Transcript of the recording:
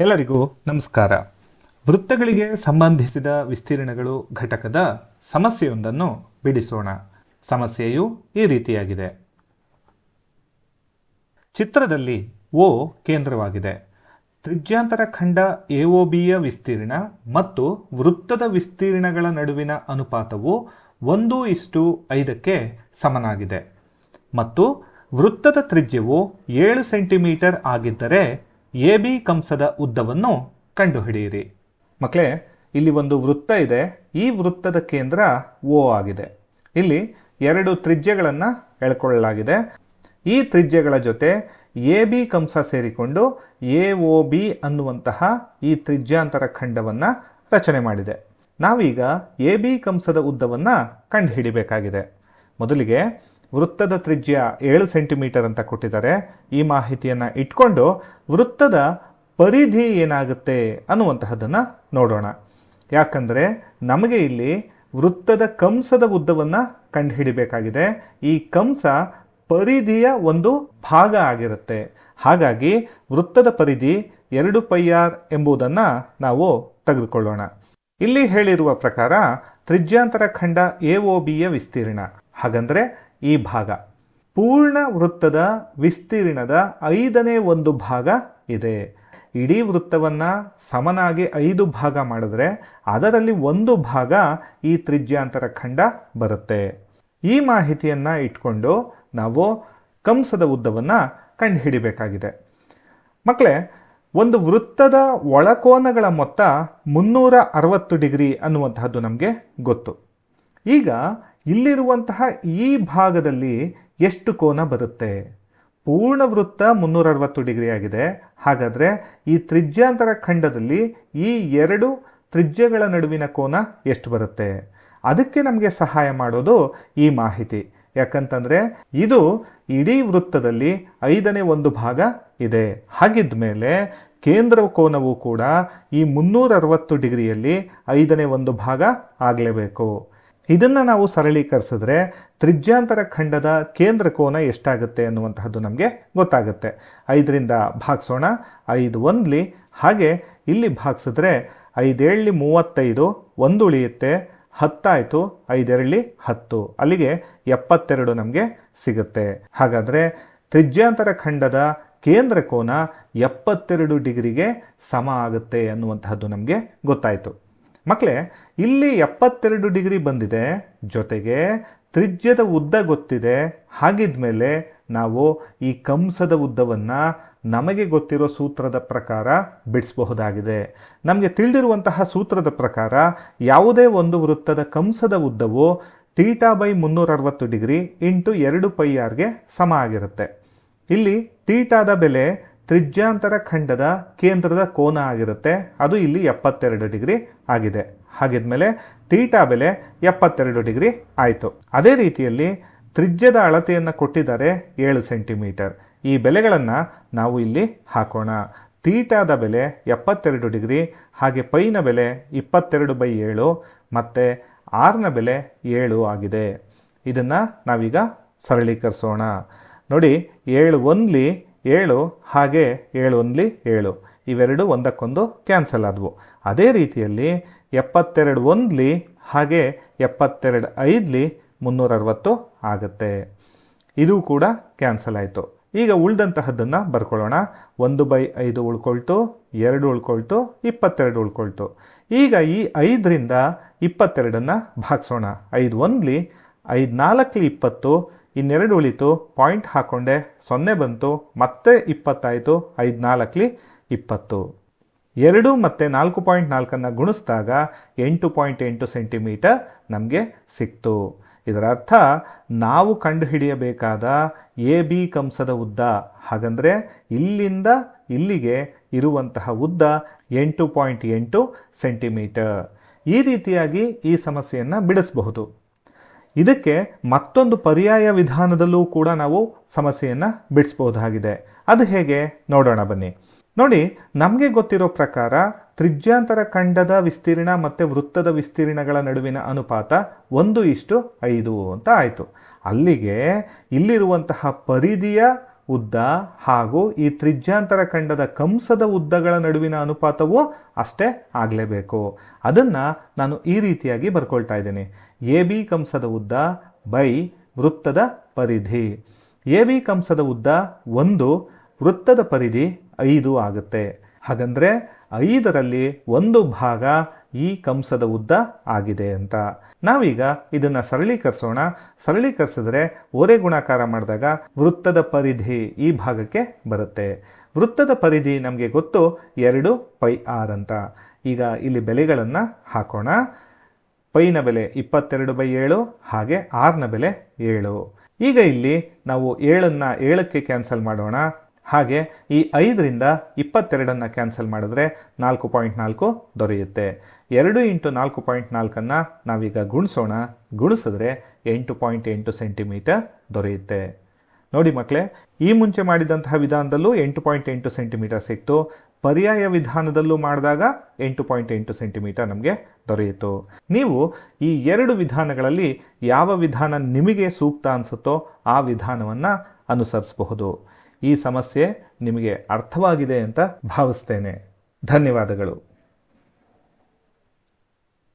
ಎಲ್ಲರಿಗೂ ನಮಸ್ಕಾರ. ವೃತ್ತಗಳಿಗೆ ಸಂಬಂಧಿಸಿದ ವಿಸ್ತೀರ್ಣಗಳು ಘಟಕದ ಸಮಸ್ಯೆಯೊಂದನ್ನು ಬಿಡಿಸೋಣ. ಸಮಸ್ಯೆಯು ಈ ರೀತಿಯಾಗಿದೆ. ಚಿತ್ರದಲ್ಲಿ ಓ ಕೇಂದ್ರವಾಗಿದೆ. ತ್ರಿಜ್ಯಾಂತರ ಖಂಡ ಎಒಬಿಯ ವಿಸ್ತೀರ್ಣ ಮತ್ತು ವೃತ್ತದ ವಿಸ್ತೀರ್ಣಗಳ ನಡುವಿನ ಅನುಪಾತವು ಒಂದು ಇಷ್ಟು ಐದಕ್ಕೆ ಸಮನಾಗಿದೆ. ಮತ್ತು ವೃತ್ತದ ತ್ರಿಜ್ಯವು ಏಳು ಸೆಂಟಿಮೀಟರ್ ಆಗಿದ್ದರೆ ಎ ಬಿ ಕಂಸದ ಉದ್ದವನ್ನು ಕಂಡುಹಿಡಿಯಿರಿ. ಮಕ್ಕಳೇ, ಇಲ್ಲಿ ಒಂದು ವೃತ್ತ ಇದೆ. ಈ ವೃತ್ತದ ಕೇಂದ್ರ ಓ ಆಗಿದೆ. ಇಲ್ಲಿ ಎರಡು ತ್ರಿಜ್ಯಗಳನ್ನು ಎಳ್ಕೊಳ್ಳಲಾಗಿದೆ. ಈ ತ್ರಿಜ್ಯಗಳ ಜೊತೆ ಎ ಬಿ ಕಂಸ ಸೇರಿಕೊಂಡು ಎ ಒ ಬಿ ಅನ್ನುವಂತಹ ಈ ತ್ರಿಜ್ಯಾಂತರ ಖಂಡವನ್ನು ರಚನೆ ಮಾಡಿದೆ. ನಾವೀಗ ಎ ಬಿ ಕಂಸದ ಉದ್ದವನ್ನು ಕಂಡುಹಿಡಿಬೇಕಾಗಿದೆ. ಮೊದಲಿಗೆ ವೃತ್ತದ ತ್ರಿಜ್ಯ ಏಳು ಸೆಂಟಿಮೀಟರ್ ಅಂತ ಕೊಟ್ಟಿದ್ದಾರೆ. ಈ ಮಾಹಿತಿಯನ್ನು ಇಟ್ಕೊಂಡು ವೃತ್ತದ ಪರಿಧಿ ಏನಾಗುತ್ತೆ ಅನ್ನುವಂತಹದ್ದನ್ನು ನೋಡೋಣ. ಯಾಕಂದರೆ ನಮಗೆ ಇಲ್ಲಿ ವೃತ್ತದ ಕಂಸದ ಉದ್ದವನ್ನು ಕಂಡುಹಿಡಿಬೇಕಾಗಿದೆ. ಈ ಕಂಸ ಪರಿಧಿಯ ಒಂದು ಭಾಗ ಆಗಿರುತ್ತೆ. ಹಾಗಾಗಿ ವೃತ್ತದ ಪರಿಧಿ ಎರಡು ಪೈ ಎಂಬುದನ್ನು ನಾವು ತೆಗೆದುಕೊಳ್ಳೋಣ. ಇಲ್ಲಿ ಹೇಳಿರುವ ಪ್ರಕಾರ ತ್ರಿಜ್ಯಾಂತರ ಖಂಡ ಎ ಒ ಬಿಯ ವಿಸ್ತೀರ್ಣ. ಹಾಗಂದ್ರೆ ಈ ಭಾಗ. ಪೂರ್ಣ ವೃತ್ತದ ವಿಸ್ತೀರ್ಣದ ಐದನೇ ಒಂದು ಭಾಗ ಇದೆ. ಇಡೀ ವೃತ್ತವನ್ನ ಸಮನಾಗಿ ಐದು ಭಾಗ ಮಾಡಿದ್ರೆ ಅದರಲ್ಲಿ ಒಂದು ಭಾಗ ಈ ತ್ರಿಜ್ಯಾಂತರ ಖಂಡ ಬರುತ್ತೆ. ಈ ಮಾಹಿತಿಯನ್ನ ಇಟ್ಕೊಂಡು ನಾವು ಕಂಸದ ಉದ್ದವನ್ನ ಕಂಡುಹಿಡಿಬೇಕಾಗಿದೆ. ಮಕ್ಕಳೇ ಒಂದು ವೃತ್ತದ ಒಳಕೋನಗಳ ಮೊತ್ತ ಮುನ್ನೂರ ಅರವತ್ತು ಡಿಗ್ರಿ ಅನ್ನುವಂತಹದ್ದು ನಮಗೆ ಗೊತ್ತು. ಈಗ ಇಲ್ಲಿರುವಂತಹ ಈ ಭಾಗದಲ್ಲಿ ಎಷ್ಟು ಕೋನ ಬರುತ್ತೆ? ಪೂರ್ಣ ವೃತ್ತ ಮುನ್ನೂರ ಅರವತ್ತು ಡಿಗ್ರಿ ಆಗಿದೆ. ಹಾಗಾದ್ರೆ ಈ ತ್ರಿಜ್ಯಾಂತರ ಖಂಡದಲ್ಲಿ ಈ ಎರಡು ತ್ರಿಜ್ಯಗಳ ನಡುವಿನ ಕೋನ ಎಷ್ಟು ಬರುತ್ತೆ? ಅದಕ್ಕೆ ನಮಗೆ ಸಹಾಯ ಮಾಡೋದು ಈ ಮಾಹಿತಿ. ಯಾಕಂತಂದ್ರೆ ಇದು ಇಡೀ ವೃತ್ತದಲ್ಲಿ ಐದನೇ ಒಂದು ಭಾಗ ಇದೆ. ಹಾಗಿದ್ದ ಮೇಲೆ ಕೇಂದ್ರ ಕೋನವು ಕೂಡ ಈ ಮುನ್ನೂರ ಅರವತ್ತು ಡಿಗ್ರಿಯಲ್ಲಿ ಐದನೇ ಒಂದು ಭಾಗ ಆಗಲೇಬೇಕು. ಇದನ್ನ ನಾವು ಸರಳೀಕರಿಸಿದ್ರೆ ತ್ರಿಜ್ಯಾಂತರ ಖಂಡದ ಕೇಂದ್ರ ಕೋನ ಎಷ್ಟಾಗುತ್ತೆ ಅನ್ನುವಂತಹದ್ದು ನಮಗೆ ಗೊತ್ತಾಗುತ್ತೆ. ಐದರಿಂದ ಭಾಗಿಸೋಣ, ಐದು ಒಂದ್ಲಿ. ಹಾಗೆ ಇಲ್ಲಿ ಭಾಗಿಸಿದ್ರೆ ಐದೇಳಲಿ ಮೂವತ್ತೈದು ಒಂದು ಉಳಿಯುತ್ತೆ, ಹತ್ತಾಯಿತು ಐದೆರಳಿ ಹತ್ತು. ಅಲ್ಲಿಗೆ ಎಪ್ಪತ್ತೆರಡು ನಮಗೆ ಸಿಗುತ್ತೆ. ಹಾಗಾದರೆ ತ್ರಿಜ್ಯಾಂತರ ಖಂಡದ ಕೇಂದ್ರ ಕೋನ ಎಪ್ಪತ್ತೆರಡು ಡಿಗ್ರಿಗೆ ಸಮ ಆಗುತ್ತೆ ಅನ್ನುವಂತಹದ್ದು ನಮಗೆ ಗೊತ್ತಾಯಿತು. ಮಕ್ಕಳೇ ಇಲ್ಲಿ ಎಪ್ಪತ್ತೆರಡು ಡಿಗ್ರಿ ಬಂದಿದೆ, ಜೊತೆಗೆ ತ್ರಿಜ್ಯದ ಉದ್ದ ಗೊತ್ತಿದೆ. ಹಾಗಿದ್ಮೇಲೆ ನಾವು ಈ ಕಂಸದ ಉದ್ದವನ್ನು ನಮಗೆ ಗೊತ್ತಿರೋ ಸೂತ್ರದ ಪ್ರಕಾರ ಬಿಡಿಸಬಹುದಾಗಿದೆ. ನಮಗೆ ತಿಳಿದಿರುವಂತಹ ಸೂತ್ರದ ಪ್ರಕಾರ ಯಾವುದೇ ಒಂದು ವೃತ್ತದ ಕಂಸದ ಉದ್ದವು ತೀಟಾ ಬೈ ಮುನ್ನೂರ ಅರವತ್ತು ಡಿಗ್ರಿ ಇಂಟು ಎರಡು ಪೈ ಆರ್ಗೆ ಸಮ ಆಗಿರುತ್ತೆ. ಇಲ್ಲಿ ತೀಟಾದ ಬೆಲೆ ತ್ರಿಜ್ಯಾಂತರ ಖಂಡದ ಕೇಂದ್ರದ ಕೋನ ಆಗಿರುತ್ತೆ. ಅದು ಇಲ್ಲಿ ಎಪ್ಪತ್ತೆರಡು ಡಿಗ್ರಿ ಆಗಿದೆ. ಹಾಗಿದ್ಮೇಲೆ ತೀಟಾ ಬೆಲೆ ಎಪ್ಪತ್ತೆರಡು ಡಿಗ್ರಿ ಆಯಿತು. ಅದೇ ರೀತಿಯಲ್ಲಿ ತ್ರಿಜ್ಯದ ಅಳತೆಯನ್ನು ಕೊಟ್ಟಿದ್ದಾರೆ ಏಳು ಸೆಂಟಿಮೀಟರ್. ಈ ಬೆಲೆಗಳನ್ನು ನಾವು ಇಲ್ಲಿ ಹಾಕೋಣ. ತೀಟಾದ ಬೆಲೆ ಎಪ್ಪತ್ತೆರಡು ಡಿಗ್ರಿ, ಹಾಗೆ ಪೈನ ಬೆಲೆ ಇಪ್ಪತ್ತೆರಡು ಬೈ ಏಳು, ಮತ್ತು ಆರ್ನ ಬೆಲೆ ಏಳು ಆಗಿದೆ. ಇದನ್ನು ನಾವೀಗ ಸರಳೀಕರಿಸೋಣ. ನೋಡಿ, ಏಳು ಒಂದ್ಲಿ ಏಳು ಹಾಗೆ ಏಳು ಒಂದ್ಲಿ ಏಳು. ಇವೆರಡು ಒಂದಕ್ಕೊಂದು ಕ್ಯಾನ್ಸಲ್ ಆದವು. ಅದೇ ರೀತಿಯಲ್ಲಿ ಎಪ್ಪತ್ತೆರಡು ಒಂದ್ಲಿ ಹಾಗೆ ಎಪ್ಪತ್ತೆರಡು ಐದ್ಲಿ ಮುನ್ನೂರ ಅರವತ್ತು ಆಗುತ್ತೆ. ಇದು ಕೂಡ ಕ್ಯಾನ್ಸಲ್ ಆಯಿತು. ಈಗ ಉಳ್ದಂತಹದ್ದನ್ನು ಬರ್ಕೊಳ್ಳೋಣ. ಒಂದು ಬೈ ಐದು ಉಳ್ಕೊಳ್ತು, ಎರಡು ಉಳ್ಕೊಳ್ತು, ಇಪ್ಪತ್ತೆರಡು ಉಳ್ಕೊಳ್ತು. ಈಗ ಈ ಐದರಿಂದ ಇಪ್ಪತ್ತೆರಡನ್ನು ಭಾಗಿಸೋಣ. ಐದು ಒಂದ್ಲಿ, ಐದು ನಾಲ್ಕಲಿ ಇಪ್ಪತ್ತು ಇನ್ನೆರಡು ಉಳಿತು, ಪಾಯಿಂಟ್ ಹಾಕೊಂಡೆ, ಸೊನ್ನೆ ಬಂತು, ಮತ್ತೆ ಇಪ್ಪತ್ತಾಯಿತು ಐದು ನಾಲ್ಕಲಿ ಇಪ್ಪತ್ತು. ಎರಡು ಮತ್ತು ನಾಲ್ಕು ಪಾಯಿಂಟ್ ನಾಲ್ಕನ್ನು ಗುಣಿಸಿದಾಗ ಎಂಟು ಪಾಯಿಂಟ್ ಎಂಟು ಸೆಂಟಿಮೀಟರ್ ನಮಗೆ ಸಿಕ್ತು. ಇದರ ಅರ್ಥ, ನಾವು ಕಂಡುಹಿಡಿಯಬೇಕಾದ ಎ, ಬಿ ಕಂಸದ ಉದ್ದ, ಹಾಗಂದರೆ ಇಲ್ಲಿಂದ ಇಲ್ಲಿಗೆ ಇರುವಂತಹ ಉದ್ದ ಎಂಟು ಪಾಯಿಂಟ್ ಎಂಟು ಸೆಂಟಿಮೀಟರ್. ಈ ರೀತಿಯಾಗಿ ಈ ಸಮಸ್ಯೆಯನ್ನು ಬಿಡಿಸಬಹುದು. ಇದಕ್ಕೆ ಮತ್ತೊಂದು ಪರ್ಯಾಯ ವಿಧಾನದಲ್ಲೂ ಕೂಡ ನಾವು ಸಮಸ್ಯೆಯನ್ನು ಬಿಡಿಸಬಹುದಾಗಿದೆ. ಅದು ಹೇಗೆ? ನೋಡೋಣ ಬನ್ನಿ. ನೋಡಿ, ನಮಗೆ ಗೊತ್ತಿರೋ ಪ್ರಕಾರ ತ್ರಿಜ್ಯಾಂತರ ಖಂಡದ ವಿಸ್ತೀರ್ಣ ಮತ್ತು ವೃತ್ತದ ವಿಸ್ತೀರ್ಣಗಳ ನಡುವಿನ ಅನುಪಾತ ಒಂದು ಇಷ್ಟು ಐದು ಅಂತ ಆಯಿತು. ಅಲ್ಲಿಗೆ ಇಲ್ಲಿರುವಂತಹ ಪರಿಧಿಯ ಉದ್ದ ಹಾಗೂ ಈ ತ್ರಿಜ್ಯಾಂತರ ಖಂಡದ ಕಂಸದ ಉದ್ದಗಳ ನಡುವಿನ ಅನುಪಾತವು ಅಷ್ಟೇ ಆಗಲೇಬೇಕು. ಅದನ್ನು ನಾನು ಈ ರೀತಿಯಾಗಿ ಬರ್ಕೊಳ್ತಾ ಇದ್ದೀನಿ. ಎ ಬಿ ಕಂಸದ ಉದ್ದ ಬೈ ವೃತ್ತದ ಪರಿಧಿ. ಎ ಬಿ ಕಂಸದ ಉದ್ದ ಒಂದು, ವೃತ್ತದ ಪರಿಧಿ ಐದು ಆಗುತ್ತೆ. ಹಾಗಂದ್ರೆ ಐದರಲ್ಲಿ ಒಂದು ಭಾಗ ಈ ಕಂಸದ ಉದ್ದ ಆಗಿದೆ ಅಂತ. ನಾವೀಗ ಇದನ್ನ ಸರಳೀಕರಿಸೋಣ. ಸರಳೀಕರಿಸಿದ್ರೆ ಓರೆ ಗುಣಾಕಾರ ಮಾಡಿದಾಗ ವೃತ್ತದ ಪರಿಧಿ ಈ ಭಾಗಕ್ಕೆ ಬರುತ್ತೆ. ವೃತ್ತದ ಪರಿಧಿ ನಮಗೆ ಗೊತ್ತು ಎರಡು ಪೈ ಆರ್ ಅಂತ. ಈಗ ಇಲ್ಲಿ ಬೆಲೆಗಳನ್ನು ಹಾಕೋಣ. ಪೈನ ಬೆಲೆ ಇಪ್ಪತ್ತೆರಡು ಬೈ ಏಳು, ಹಾಗೆ ಆರ್ನ ಬೆಲೆ ಏಳು. ಈಗ ಇಲ್ಲಿ ನಾವು ಏಳನ್ನು ಏಳಕ್ಕೆ ಕ್ಯಾನ್ಸಲ್ ಮಾಡೋಣ. ಹಾಗೆ ಈ ಐದರಿಂದ ಇಪ್ಪತ್ತೆರಡನ್ನು ಕ್ಯಾನ್ಸಲ್ ಮಾಡಿದ್ರೆ ನಾಲ್ಕು ಪಾಯಿಂಟ್ ನಾಲ್ಕು ದೊರೆಯುತ್ತೆ. ಎರಡು ಇಂಟು ನಾಲ್ಕು ಪಾಯಿಂಟ್ ನಾಲ್ಕನ್ನು ನಾವೀಗ ಗುಣಿಸೋಣ. ಗುಣಿಸಿದ್ರೆ ಎಂಟು ಪಾಯಿಂಟ್ ಎಂಟು ಸೆಂಟಿಮೀಟರ್ ದೊರೆಯುತ್ತೆ. ನೋಡಿ ಮಕ್ಕಳೇ ಈ ಮುಂಚೆ ಮಾಡಿದಂತಹ ವಿಧಾನದಲ್ಲೂ ಎಂಟು ಪಾಯಿಂಟ್ ಎಂಟು ಸೆಂಟಿಮೀಟರ್ ಸಿಕ್ತು. ಪರ್ಯಾಯ ವಿಧಾನದಲ್ಲೂ ಮಾಡಿದಾಗ ಎಂಟು ಪಾಯಿಂಟ್ ಎಂಟು ಸೆಂಟಿಮೀಟರ್ ನಮಗೆ ದೊರೆಯಿತು. ನೀವು ಈ ಎರಡು ವಿಧಾನಗಳಲ್ಲಿ ಯಾವ ವಿಧಾನ ನಿಮಗೆ ಸೂಕ್ತ ಅನಿಸುತ್ತೋ ಆ ವಿಧಾನವನ್ನು ಅನುಸರಿಸಬಹುದು. ಈ ಸಮಸ್ಯೆ ನಿಮಗೆ ಅರ್ಥವಾಗಿದೆ ಅಂತ ಭಾವಿಸ್ತೇನೆ. ಧನ್ಯವಾದಗಳು.